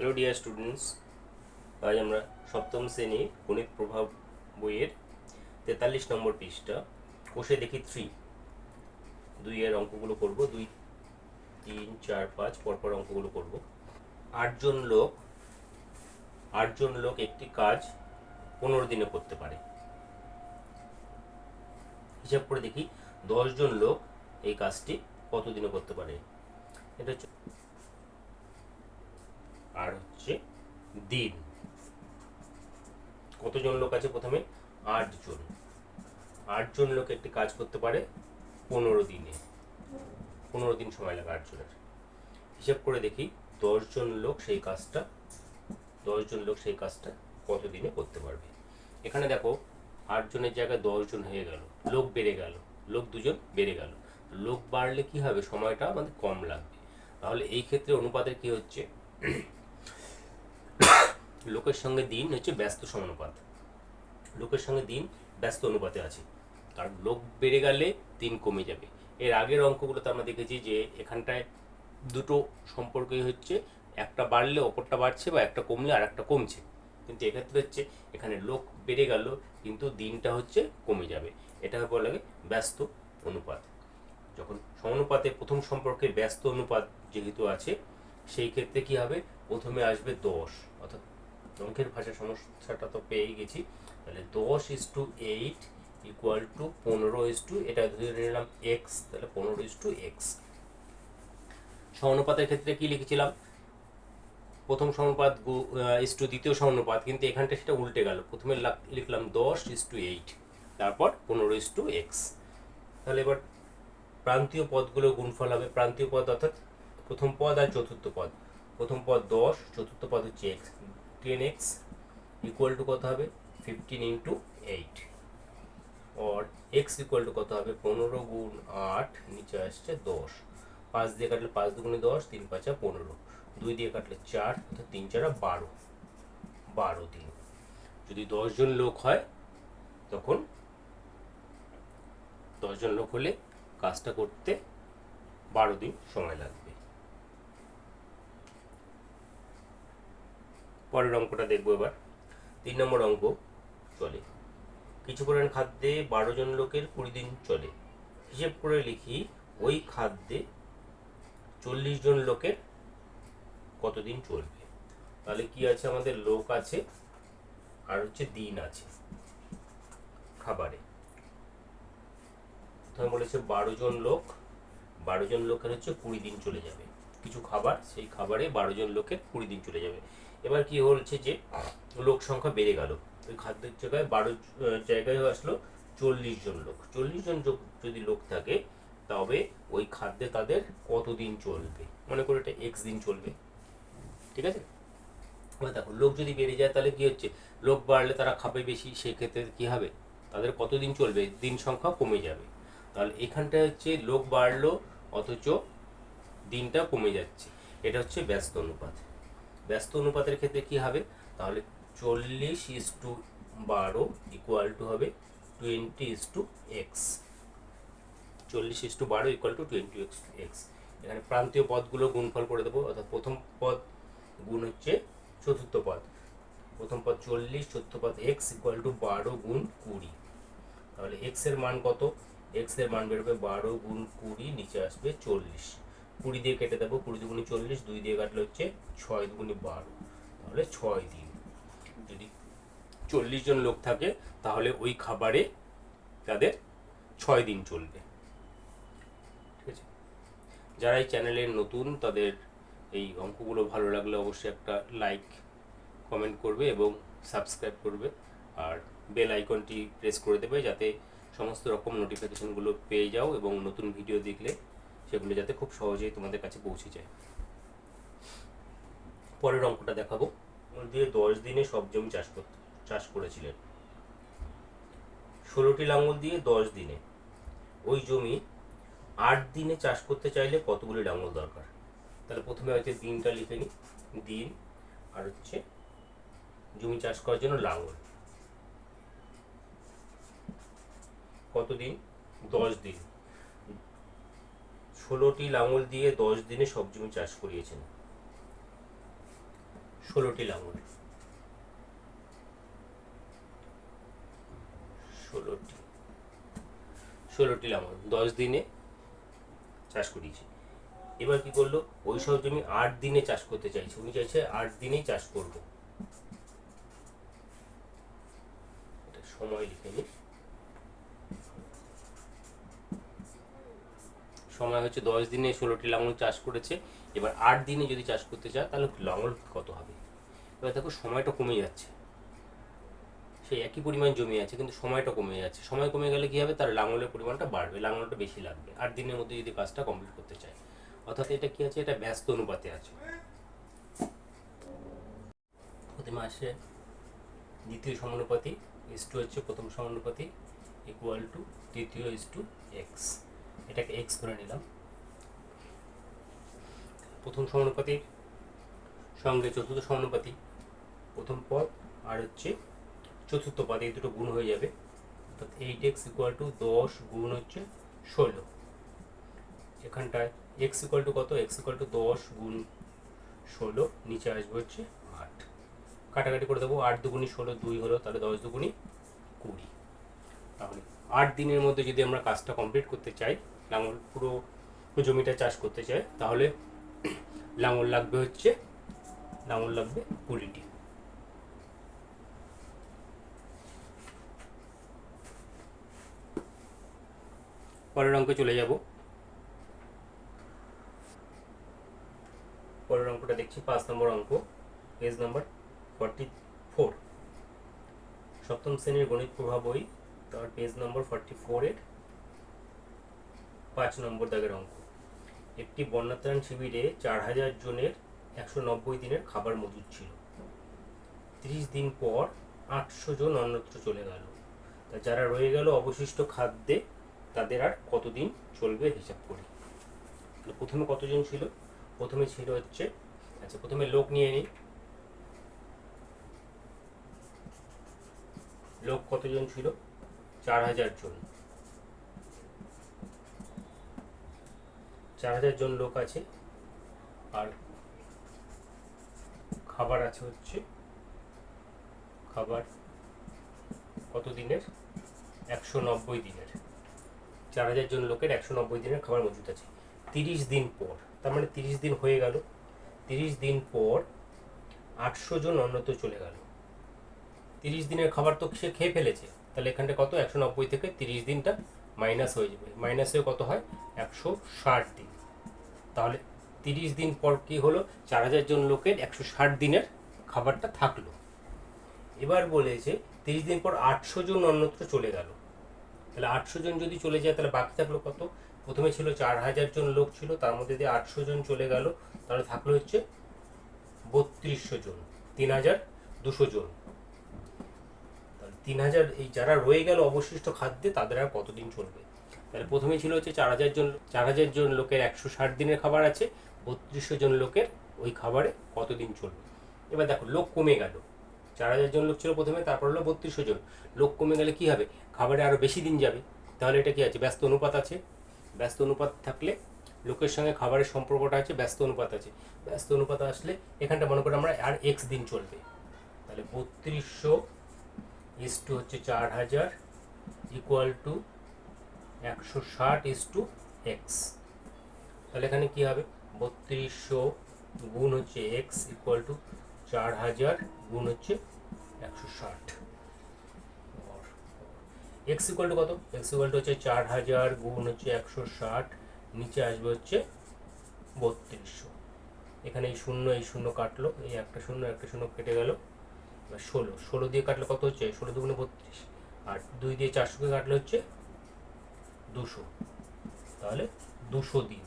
Hello dear students আজ আমরা সপ্তম শ্রেণির গণিত প্রভাব বইয়ের তেতাল্লিশ নম্বর পৃষ্ঠা, কোষে দেখি থ্রি দুইয়ের অঙ্কগুলো করব। দুই, তিন, চার, পাঁচ, পরপর অঙ্কগুলো করব। আটজন লোক আটজন লোক একটি কাজ পনেরো দিনে করতে পারে। হিসাব করে দেখি, দশজন লোক এই কাজটি কত দিনে করতে পারে? এটা আর হচ্ছে দিন। কতজন লোক আছে প্রথমে? আটজন। আটজন লোক একটি কাজ করতে পারে পনেরো দিনে। পনেরো দিন সময় লাগে আটজনের। হিসাব করে দেখি, দশজন লোক সেই কাজটা, দশজন লোক সেই কাজটা কত দিনে করতে পারবে? এখানে দেখো, আটজনের জায়গায় দশজন হয়ে গেল। লোক বেড়ে গেল। লোক দুজন বেড়ে গেল। লোক বাড়লে কি হবে? সময়টা আমাদের কম লাগবে। তাহলে এই ক্ষেত্রে অনুপাতের কি হচ্ছে? লোকের সঙ্গে দিন হচ্ছে ব্যস্ত সমানুপাত। লোকের সঙ্গে দিন ব্যস্ত অনুপাতে আছে। কারণ লোক বেড়ে গেলে দিন কমে যাবে। এর আগের অঙ্কগুলোতে আমরা দেখেছি যে এখানটায় দুটো সম্পর্কই হচ্ছে, একটা বাড়লে অপরটা বাড়ছে বা একটা কমলে আর একটা কমছে। কিন্তু এক্ষেত্রে হচ্ছে এখানে লোক বেড়ে গেল, কিন্তু দিনটা হচ্ছে কমে যাবে। এটা বলা লাগে ব্যস্ত অনুপাত। যখন সমানুপাতে প্রথম সম্পর্কে ব্যস্ত অনুপাত যেহেতু আছে, সেই ক্ষেত্রে কি হবে? প্রথমে আসবে দশ, অর্থাৎ অঙ্কের ভাষা সমস্যাটা তো পেয়ে গেছি। তাহলে দশ is to eight equal to পনেরো ইস টু এটা ধরে নিলাম এক্স তাহলে পনেরো ইস টু এক্স সমানুপাতের ক্ষেত্রে কি লিখেছিলাম? প্রথম সমানুপাত ইস টু দ্বিতীয় সমানুপাত, কিন্তু এখানটা সেটা উল্টে গেল। প্রথমে লিখলাম দশ ইস টু এইট তারপর পনেরো ইস টু এক্স তাহলে এবার প্রান্তীয় পদগুলো গুণফল হবে, প্রান্তীয় পদ অর্থাৎ প্রথম পদ আর চতুর্থ পদ। প্রথম পদ দশ, চতুর্থ পদ হচ্ছে X ten X equal to কত হবে? Fifteen into eight or X equal to কত হবে? পনেরো গুণ আট, নিচে আসছে দশ। পাঁচ দিয়ে কাটলে পাঁচ দুগুণে দশ, তিন পাঁচা পনেরো। দুই দিয়ে কাটলে চার, অর্থাৎ তিন চারা বারো। বারো দিন। যদি দশজন লোক হয়, তখন দশজন লোক হলে কাজটা করতে বারো দিন সময় লাগবে। পরের অঙ্কটা দেখব এবার। তিন নম্বর অঙ্ক চলে। কিছু পরিমাণ খাদ্যে বারো জন লোকের কুড়ি দিন চলে। হিসেব করে লিখি, ওই খাদ্যে চল্লিশ জন লোকের কতদিন চলবে? তাহলে কি আছে আমাদের? লোক আছে আর হচ্ছে দিন আছে খাবারে। প্রথমে বলেছে বারো জন লোক, বারো জন লোকের হচ্ছে কুড়ি দিন চলে যাবে। কিছু খাবার, সেই খাবারে বারো জন লোকের কুড়ি দিন চলে যাবে। এবার কি হচ্ছে যে লোক সংখ্যা বেড়ে গেল। ওই খাদ্যের জায়গায় বারো জায়গায় আসলো চল্লিশ জন লোক। চল্লিশ জন যদি লোক থাকে, তবে ওই খাদ্যে তাদের কতদিন চলবে? মনে করে এটা এক্স দিন চলবে। ঠিক আছে? এবার দেখো, লোক যদি বেড়ে যায়, তাহলে কি হচ্ছে? লোক বাড়লে তারা খাবে বেশি, সেক্ষেত্রে কি হবে? তাদের কতদিন চলবে? দিন সংখ্যা কমে যাবে। তাহলে এখানটা হচ্ছে লোক বাড়লো, অথচ দিনটা কমে যাচ্ছে। এটা হচ্ছে ব্যস্ত অনুপাত। ব্যস্ত অনুপাতের ক্ষেত্রে কি হবে? তাহলে চল্লিশ ইস টু বারো ইকুয়াল টু হবে টোয়েন্টি ইস টু এক্স চল্লিশ ইস টু বারো equal to twenty X X এখানে প্রান্তীয় পদগুলো গুণফল করে দেবো, অর্থাৎ প্রথম পদ গুণ হচ্ছে চতুর্থ পদ। প্রথম পদ চল্লিশ, চতুর্থ পদ এক্স ইকুয়াল টু বারো গুণ কুড়ি। তাহলে এক্সের মান কত? এক্সের মান বেরোবে বারো গুণ কুড়ি, নিচে আসবে চল্লিশ। কুড়ি দিয়ে কেটে দেবো, কুড়ি দুগুণি চল্লিশ, দুই দিয়ে কাটলে হচ্ছে ছয় দুগুণি বারো। তাহলে ছয় দিন যদি চল্লিশ জন লোক থাকে, তাহলে ওই খাবারে তাদের ছয় দিন চলবে। ঠিক আছে? যারা এই চ্যানেলে নতুন, তাদের এই অঙ্কগুলো ভালো লাগলে অবশ্যই একটা লাইক, কমেন্ট করবে এবং সাবস্ক্রাইব করবে। আর বেল আইকনটি প্রেস করে দেবে যাতে সমস্ত রকম নোটিফিকেশনগুলো পেয়ে যাও এবং নতুন ভিডিও দেখলে সেগুলো যাতে খুব সহজেই তোমাদের কাছে পৌঁছে যায়। পরের অঙ্কটা দেখাবো। দিয়ে দশ দিনে সব জমি চাষ করতে চাষ করেছিলেন। ষোলোটি লাঙল দিয়ে দশ দিনে। ওই জমি আট দিনে চাষ করতে চাইলে কতগুলি লাঙল দরকার? তাহলে প্রথমে হচ্ছে দিনটা লিখে নিই। দিন আর হচ্ছে জমি চাষ করার জন্য লাঙল কতদিন দশ দিন। ষোলোটি লাঙল দিয়ে দশ দিনে সব জমি চাষ করিয়েছেন। ষোলোটি লাঙল। ষোলোটি। ষোলোটি লাঙল, দশ দিনে চাষ করিয়েছে। এবার কি করল? ওই সব জমি আট দিনে চাষ করতে চাইছে। উনি চাইছে আট দিনেই চাষ করব। সময় লিখে নিই সময় হচ্ছে দশ দিনে ষোলোটি লাঙল চাষ করেছে, এবার আট দিনে যদি চাষ করতে চায় তাহলে লাঙল কত হবে? এবার দেখো, সময়টা কমে যাচ্ছে। সেই একই পরিমাণ জমি আছে, কিন্তু সময়টা কমে যাচ্ছে। সময় কমে গেলে কি হবে? তার লাঙলের পরিমাণটা বাড়বে লাঙলটা বেশি লাগবে। আট দিনের মধ্যে যদি কাজটা কমপ্লিট করতে চায়। অর্থাৎ এটা কি আছে? এটা ব্যস্ত অনুপাতে আছে। প্রথমে আসে দ্বিতীয় সমানুপাতি ইস টু হচ্ছে প্রথম সমানুপাতি ইকুয়াল টু তৃতীয় ইস টু এক্স এটাকে এক্স ধরে নিলাম। প্রথম সমানুপাতির সঙ্গে চতুর্থ সমানুপাতি প্রথম পদ আর হচ্ছে চতুর্থ পদ, এই দুটো গুণ হয়ে যাবে। অর্থাৎ এইট এক্স ইকুয়াল টু দশ গুণ হচ্ছে ষোলো। এখানটায় এক্স ইকুয়াল টু কত? এক্স ইকুয়াল টু দশ গুণ ষোলো, নিচে আসবে হচ্ছে আট। কাটাকাটি করে দেবো, আট দুগুণি ষোলো দুই হলো, তাহলে দশ দুগুণি কুড়ি। তাহলে আট দিনের মধ্যে যদি আমরা কাজটা কমপ্লিট করতে চাই, লাঙল পুরো জমিটা চাষ করতে চাই, তাহলে লাঙল লাগবে হচ্ছে, লাঙল লাগবে কুড়িটি পরের অঙ্কে চলে যাব। পরের অঙ্কটা দেখছি, পাঁচ নম্বর অঙ্ক পেজ নাম্বার ফর্টি ফোর সপ্তম শ্রেণির গণিত প্রভাব বই তার পেজ নম্বর ফর্টি ফোরের পাঁচ নম্বর দাগের অঙ্ক। একটি বন্যাত্রাণ শিবিরে চার হাজার জনের একশো নব্বই দিনের খাবার মজুদ ছিল। ত্রিশ দিন পর আটশো জন অন্যত্র চলে গেল। তা যারা রয়ে গেল অবশিষ্ট খাদ্যে, তাদের আর কতদিন চলবে হিসাব করি। প্রথমে কতজন ছিল? প্রথমে ছিল হচ্ছে আচ্ছা প্রথমে লোক নিয়ে নিই। লোক কতজন ছিল? চার হাজার জন। চার হাজার জন লোক আছে আর খাবার আছে হচ্ছে। খাবার কত দিনের একশো নব্বই দিনের। চার হাজার জন লোকের একশো নব্বই দিনের খাবার মজুদ আছে। তিরিশ দিন পর, তার মানে তিরিশ দিন হয়ে গেল। তিরিশ দিন পর আটশো জন অন্যত্র চলে গেল। তিরিশ দিনের খাবার তো সে খেয়ে ফেলেছে। তাহলে এখানটা কত? একশো নব্বই থেকে তিরিশ দিনটা মাইনাস হয়ে যাবে। মাইনাস হয়ে কত হয়? একশো ষাট দিন। তাহলে তিরিশ দিন পর কি হলো? চার হাজার জন লোকের একশো ষাট দিনের খাবারটা থাকল। এবার বলেছে তিরিশ দিন পর আটশো জন অন্যত্র চলে গেল। তাহলে আটশো জন যদি চলে যায়, তাহলে বাকি থাকল কত? প্রথমে ছিল চার হাজার জন লোক ছিল, তার মধ্যে দিয়ে আটশো জন চলে গেল। তাহলে থাকল হচ্ছে বত্রিশশো জন, তিন হাজার দুশো জন। তিন হাজার এই যারা রয়ে গেল অবশিষ্ট খাদ্যে, তাদের আর কতদিন চলবে? তাহলে প্রথমে ছিল হচ্ছে চার হাজার জন চার হাজার জন লোকের একশো ষাট দিনের খাবার আছে, বত্রিশশো জন লোকের ওই খাবারে কতদিন চলবে? এবার দেখো, লোক কমে গেল। চার হাজার জন লোক ছিল প্রথমে, তারপর হলো বত্রিশশো জন। লোক কমে গেলে কি হবে? খাবারে আরও বেশি দিন যাবে। তাহলে এটা কি আছে? ব্যস্ত অনুপাত আছে। ব্যস্ত অনুপাত থাকলে লোকের সঙ্গে খাবারের সম্পর্কটা আছে, ব্যস্ত অনুপাত আছে। ব্যস্ত অনুপাত আসলে এখানটা মনে করে আমরা আর এক্স দিন চলবে। তাহলে বত্রিশশো ইস টু হচ্ছে চার হাজার ইকুয়াল টু একশো ষাট ইস টু এক্স তাহলে এখানে কি হবে? বত্রিশশো গুণ হচ্ছে এক্স ইকুয়াল টু চার হাজার গুণ হচ্ছে একশো ষাট। এক্স ইকুয়াল কত? এক্স হচ্ছে চার হাজার গুণ হচ্ছে একশো ষাট, নিচে আসবে হচ্ছে বত্রিশশো। এখানে এই শূন্য এই শূন্য কাটলো, এই একটা শূন্য একটা শূন্য কেটে গেল। ষোলো ষোলো দিয়ে কাটলে কত হচ্ছে? ষোলো দুগুণে বত্রিশ। আর দুই দিয়ে চারশোকে কাটলে হচ্ছে দুশো। তাহলে দুশো দিন।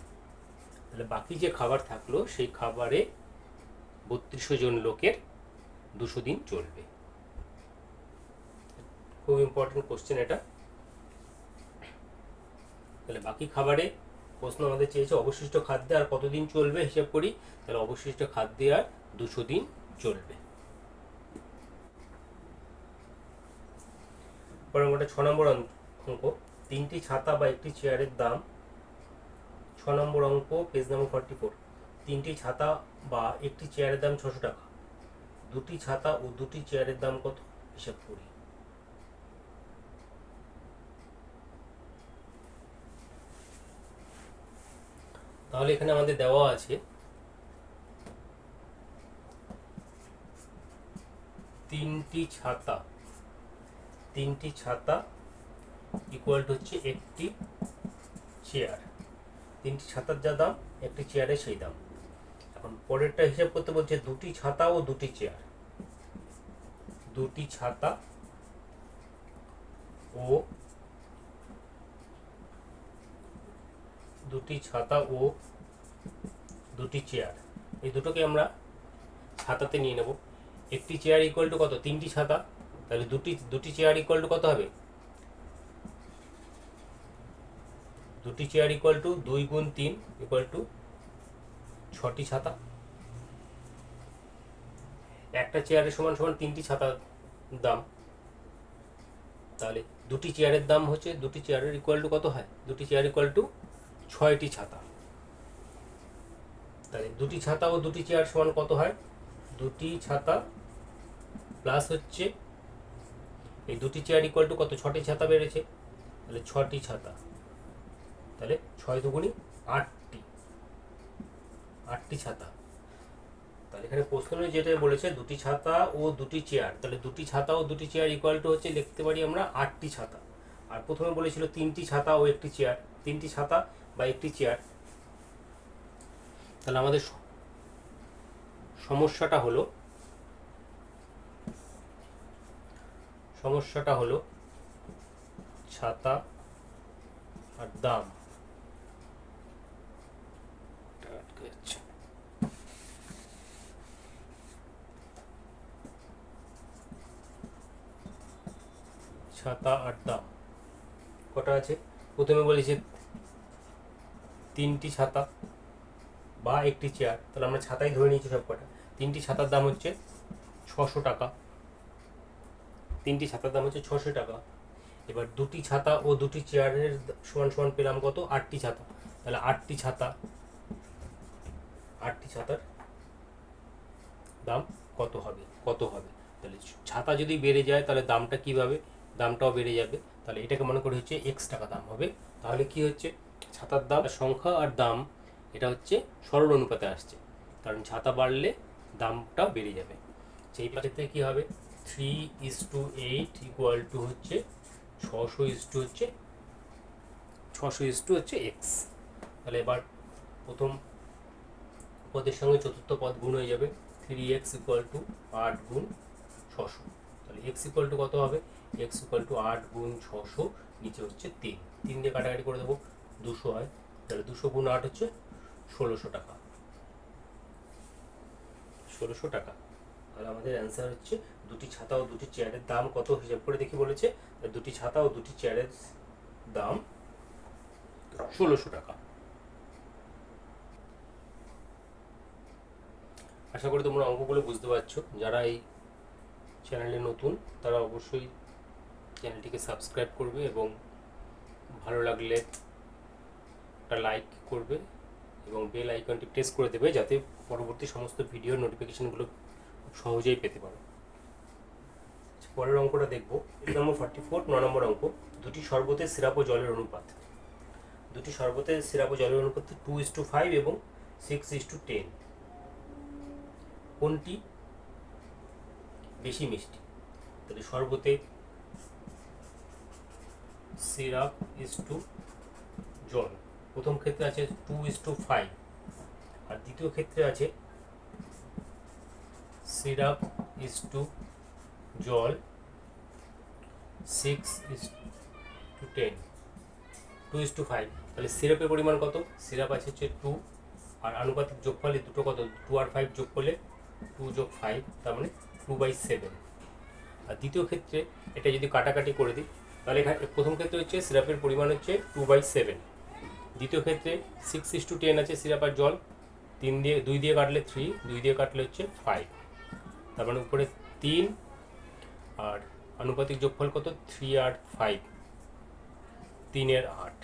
তাহলে বাকি যে খাবার থাকল, সেই খাবারে বত্রিশশো জন লোকের দুশো দিন চলবে। খুব ইম্পর্টেন্ট কোশ্চেন এটা। তাহলে বাকি খাবারে প্রশ্ন আমাদের চেয়েছে অবশিষ্ট খাদ্যে আর কতদিন চলবে? হিসাব করি, তাহলে অবশিষ্ট খাদ্যে আর দুশো দিন চলবে। পরে আমরা ছ নম্বর অঙ্ক তিনটি ছাতা বা একটি চেয়ারের দাম ছ নম্বর অঙ্ক পেজ নম্বর ফর্টি ফোর তিনটি ছাতা বা একটি চেয়ারের দাম ছশো টাকা। দুটি ছাতা ও দুটি চেয়ারের দাম কত? হিসাব করি। তাহলে এখানে আমাদের দেওয়া আছে তিনটি ছাতা তিনটি ছাতা ইকুয়াল টু হচ্ছে একটি চেয়ার তিনটি ছাতার যা দাম, একটি চেয়ারের সেই দাম। এখন পরেরটা হিসাব করতে বলছে দুটি ছাতা ও দুটি চেয়ার দুটি ছাতা ও দুটি ছাতা ও দুটি চেয়ার এই দুটোকে আমরা ছাতাতে নিয়ে নেব। একটি চেয়ার ইকুয়াল টু কত? তিনটি ছাতা। তাহলে দুটি দুটি চেয়ার ইকুয়াল টু কত হবে? দুটি চেয়ার ইকুয়াল টু দুই গুণ তিন ইকুয়াল টু ছটি ছাতা। একটা চেয়ারের সমান সমান তিনটি ছাতার দাম। তাহলে দুটি চেয়ারের দাম হচ্ছে, দুটি চেয়ারের ইকুয়াল টু কত হয়? দুটি চেয়ার ইকুয়াল টু ছয়টি ছাতা। তাহলে দুটি ছাতা ও দুটি চেয়ার সমান কত হয়? দুটি ছাতা প্লাস হচ্ছে এই দুটি চেয়ার ইকুয়াল টু কত? ছটি ছাতা বেড়েছে। তাহলে ছটি ছাতা। তাহলে ছয় দুগুণি আটটি। আটটি ছাতা। তাহলে এখানে প্রশ্নে যেটা বলেছে দুটি ছাতা ও দুটি চেয়ার তাহলে দুটি ছাতা ও দুটি চেয়ার ইকুয়াল টু হচ্ছে, লিখতে পারি আমরা আটটি ছাতা। আর প্রথমে বলেছিল তিনটি ছাতা ও একটি চেয়ার তিনটি ছাতা বা একটি চেয়ার তাহলে আমাদের সমস্যাটা হলো সমস্যাটা হলো ছাতা আর দাম। ছাতা আর দাম। কটা আছে? প্রথমে বলেছে তিনটি ছাতা বা একটি চেয়ার তাহলে আমরা ছাতাই ধরে নিয়েছি সব কটা তিনটি ছাতার দাম হচ্ছে ছশো টাকা। তিনটি ছাতার দাম হচ্ছে ছশো টাকা। এবার দুটি ছাতা ও দুটি চেয়ারের সমান সমান পেলাম কত? আটটি ছাতা। তাহলে আটটি ছাতা, আটটি ছাতার দাম কত হবে? কত হবে? তাহলে ছাতা যদি বেড়ে যায়, তাহলে দামটা কীভাবে? দামটাও বেড়ে যাবে। তাহলে এটাকে মনে করি হচ্ছে এক্স টাকা দাম হবে। তাহলে কি হচ্ছে? ছাতার দাম, সংখ্যা আর দাম, এটা হচ্ছে সরল অনুপাতে আসছে। কারণ ছাতা বাড়লে দামটা বেড়ে যাবে। সেই ক্ষেত্রে কী হবে? Three is to eight equal to হচ্ছে ছশো ইস টু হচ্ছে ছশো ইস টু হচ্ছে এক্স তাহলে এবার প্রথম পদের সঙ্গে চতুর্থ পদ গুণ হয়ে যাবে থ্রি এক্স ইকুয়াল টু আট গুণ ছশো। তাহলে এক্স ইকুয়াল টু কত হবে? এক্স ইকুয়াল টু আট গুণ ছশো, নিচে হচ্ছে তিন। তিন দিয়ে কাটাকাটি করে দেবো, দুশো হয়। তাহলে দুশো গুণ আট হচ্ছে ষোলোশো টাকা। ষোলোশো টাকা। তাহলে আমাদের অ্যান্সার হচ্ছে দুটি ছাতা ও দুটি চেয়ারের দাম কত হিসাব করে দেখি বলেছে। দুটি ছাতা ও দুটি চেয়ারের দাম ষোলোশো টাকা। আশা করি তোমরা অঙ্কগুলো বুঝতে পারছ। যারা এই চ্যানেলে নতুন, তারা অবশ্যই চ্যানেলটিকে সাবস্ক্রাইব করবে এবং ভালো লাগলে একটা লাইক করবে এবং বেল আইকনটি প্রেস করে দেবে যাতে পরবর্তী সমস্ত ভিডিও নোটিফিকেশনগুলো সহজেই পেতে পারো। আচ্ছা, পরের অঙ্কটা দেখব। নম্বর ফর্টি ফোর ন নম্বর অঙ্ক। দুটি শরবতের সিরাপ ও জলের অনুপাত। দুটি শরবতের সিরাপ ও জলের অনুপাত টু ইস টু ফাইভ এবং সিক্স ইস টু টেন কোনটি? বেশি মিষ্টি। তাহলে শরবতে সিরাপ ইস টু জল। প্রথম ক্ষেত্রে আছে টু ইস টু ফাইভ আর দ্বিতীয় ক্ষেত্রে আছে সিরাপ ইস টু জল six is to ten two is to five তাহলে সিরাপের পরিমাণ কত? সিরাপ আছে হচ্ছে টু আর আনুপাতিক যোগফল দুটো কত? টু আর ফাইভ যোগ করলে টু যোগ ফাইভ তার মানে টু বাই সেভেন আর দ্বিতীয় ক্ষেত্রে এটা যদি কাটাকাটি করে দিই, তাহলে এখানে প্রথম ক্ষেত্রে হচ্ছে সিরাপের পরিমাণ হচ্ছে টু বাই সেভেন দ্বিতীয় ক্ষেত্রে সিক্স ইস টু টেন আছে সিরাপ আর জল, তিন দিয়ে, দুই দিয়ে কাটলে থ্রি দুই দিয়ে কাটলে হচ্ছে ফাইভ তার মানে উপরে তিন আর আনুপাতিক যোগফল কত? থ্রি আর ফাইভ তিনের আট।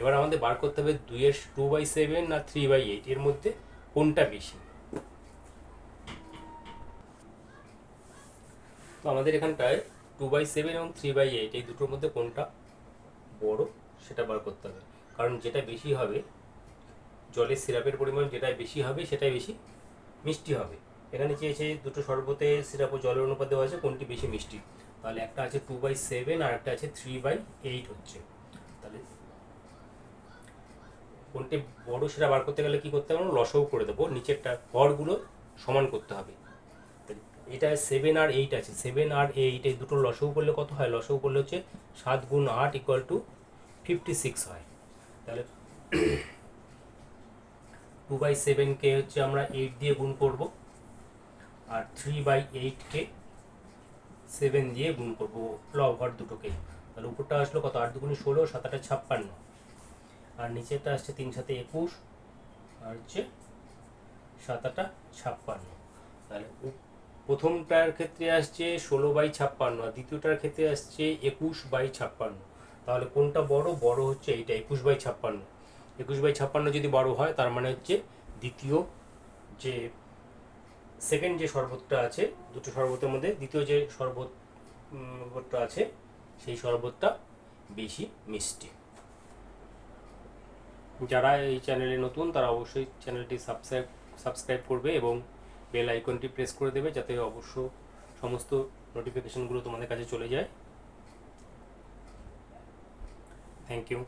এবার আমাদের বার করতে হবে দুইয়ের টু বাই সেভেন আর থ্রি বাই এইট এর মধ্যে কোনটা বেশি? তো আমাদের এখানটায় টু বাই সেভেন এবং থ্রি বাই এইট এই দুটোর মধ্যে কোনটা বড় সেটা বার করতে হবে। কারণ যেটা বেশি হবে, জলের সিরাপের পরিমাণ যেটা বেশি হবে, সেটাই বেশি মিষ্টি হবে। এখানে চেয়েছে দুটো শরবতে সিরাপ ও জলের অনুপাত দেওয়া আছে। কোনটি বেশি মিষ্টি? তাহলে একটা আছে টু বাই সেভেন আর একটা আছে থ্রি বাই এইট হচ্ছে। তাহলে কোনটি বড় সেটা বার করতে গেলে কি করতে হবে? লসও করে দেবো। নিচেরটা হরগুলো সমান করতে হবে। এটা সেভেন আর এইট আছে। সেভেন আর এইট এই দুটো লসও করলে কত হয়? লসও করলে হচ্ছে সাত গুণ আট ইকুয়াল টু ফিফটি সিক্স হয়। তাহলে টু বাই সেভেনকে হচ্ছে আমরা এইট দিয়ে গুণ করব। আর থ্রি বাই এইটকে সেভেন দিয়ে গুণ করব লব হর দুটোকে। তাহলে উপরটা আসলো কত? আট দুগুণে ষোলো সাত আটে ছাপ্পান্ন। আর নিচেরটা আসছে তিন সাথে একুশ, আর হচ্ছে সাত আটা ছাপ্পান্ন। তাহলে প্রথমটার ক্ষেত্রে আসছে ষোলো বাই ছাপ্পান্ন, আর দ্বিতীয়টার ক্ষেত্রে আসছে একুশ বাই ছাপ্পান্ন। তাহলে কোনটা বড়? বড় হচ্ছে এইটা, একুশ বাই ছাপ্পান্ন। একুশ বাই ছাপ্পান্ন যদি বড় হয়, তার মানে হচ্ছে দ্বিতীয় যে সেকেন্ড যে শরবতটা আছে, দুটো শরবতের মধ্যে দ্বিতীয় যে শরবত শরবতটা আছে, সেই শরবতটা বেশি মিষ্টি। যারা এই চ্যানেলে নতুন, তারা অবশ্যই চ্যানেলটি সাবস্ক্রাইব সাবস্ক্রাইব করবে এবং বেল আইকনটি প্রেস করে দেবে যাতে অবশ্য সমস্ত নোটিফিকেশনগুলো তোমাদের কাছে চলে যায়। Thank you